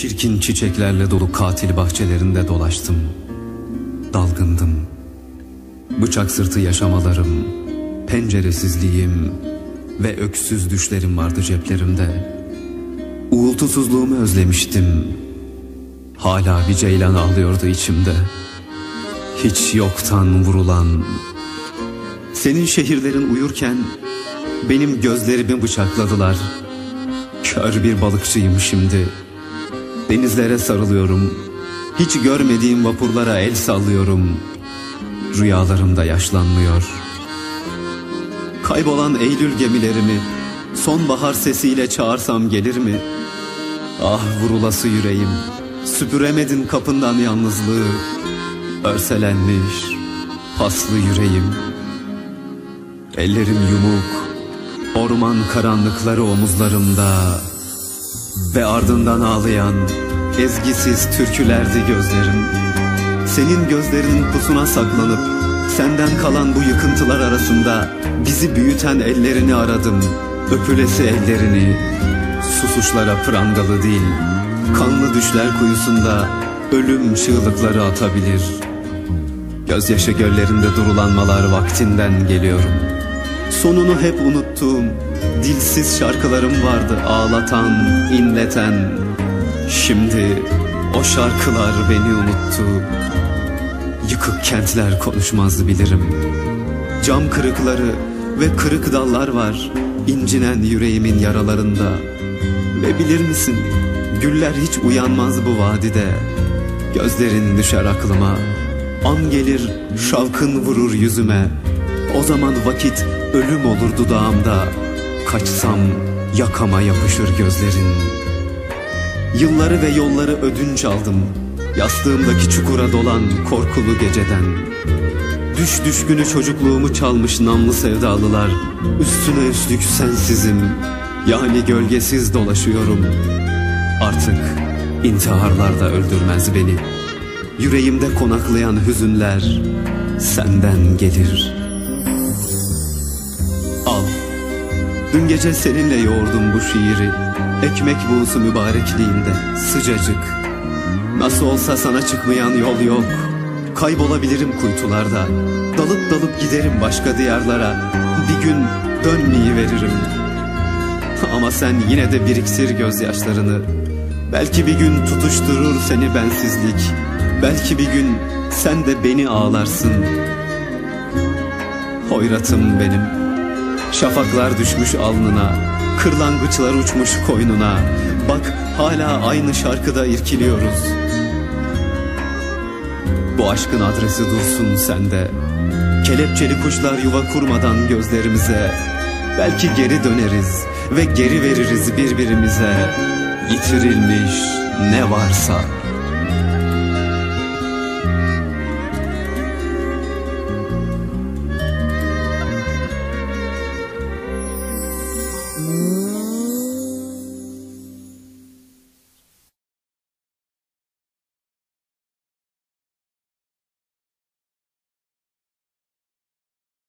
Çirkin çiçeklerle dolu katil bahçelerinde dolaştım. Dalgındım. Bıçak sırtı yaşamalarım, penceresizliğim ve öksüz düşlerim vardı ceplerimde. Uğultusuzluğumu özlemiştim. Hala bir ceylan ağlıyordu içimde. Hiç yoktan vurulan. Senin şehirlerin uyurken benim gözlerimi bıçakladılar. Kör bir balıkçıyım şimdi. Denizlere sarılıyorum. Hiç görmediğim vapurlara el sallıyorum. Rüyalarımda yaşlanmıyor. Kaybolan Eylül gemilerimi sonbahar sesiyle çağırsam gelir mi? Ah vurulası yüreğim, süpüremedin kapından yalnızlığı. Örselenmiş, paslı yüreğim. Ellerim yumuk, orman karanlıkları omuzlarımda. Ve ardından ağlayan ezgisiz türkülerdi gözlerim. Senin gözlerinin pusuna saklanıp senden kalan bu yıkıntılar arasında bizi büyüten ellerini aradım. Öpülesi ellerini, susuşlara prangalı değil, kanlı düşler kuyusunda ölüm çığlıkları atabilir. Gözyaşı göllerinde durulanmalar vaktinden geliyorum. Sonunu hep unuttuğum dilsiz şarkılarım vardı ağlatan, inleten. Şimdi o şarkılar beni unuttu. Yıkık kentler konuşmaz bilirim. Cam kırıkları ve kırık dallar var incinen yüreğimin yaralarında. Ve bilir misin güller hiç uyanmaz bu vadide. Gözlerin düşer aklıma. An gelir şalkın vurur yüzüme. O zaman vakit ölüm olur dudağımda. Kaçsam yakama yapışır gözlerin. Yılları ve yolları ödünç aldım. Yastığımdaki çukura dolan korkulu geceden. Düş düşkünü çocukluğumu çalmış namlı sevdalılar. Üstüne üstlük sensizim. Yani gölgesiz dolaşıyorum. Artık intiharlar da öldürmez beni. Yüreğimde konaklayan hüzünler senden gelir. Dün gece seninle yoğurdum bu şiiri. Ekmek buğusu mübarekliğinde sıcacık. Nasıl olsa sana çıkmayan yol yok. Kaybolabilirim kuytularda. Dalıp dalıp giderim başka diyarlara. Bir gün dönmeyi veririm. Ama sen yine de biriktir gözyaşlarını. Belki bir gün tutuşturur seni bensizlik. Belki bir gün sen de beni ağlarsın. Hoyratım benim. Şafaklar düşmüş alnına. Kırlangıçlar uçmuş koynuna. Bak hala aynı şarkıda irkiliyoruz. Bu aşkın adresi dursun sende. Kelepçeli kuşlar yuva kurmadan gözlerimize. Belki geri döneriz ve geri veririz birbirimize. Yitirilmiş ne varsa.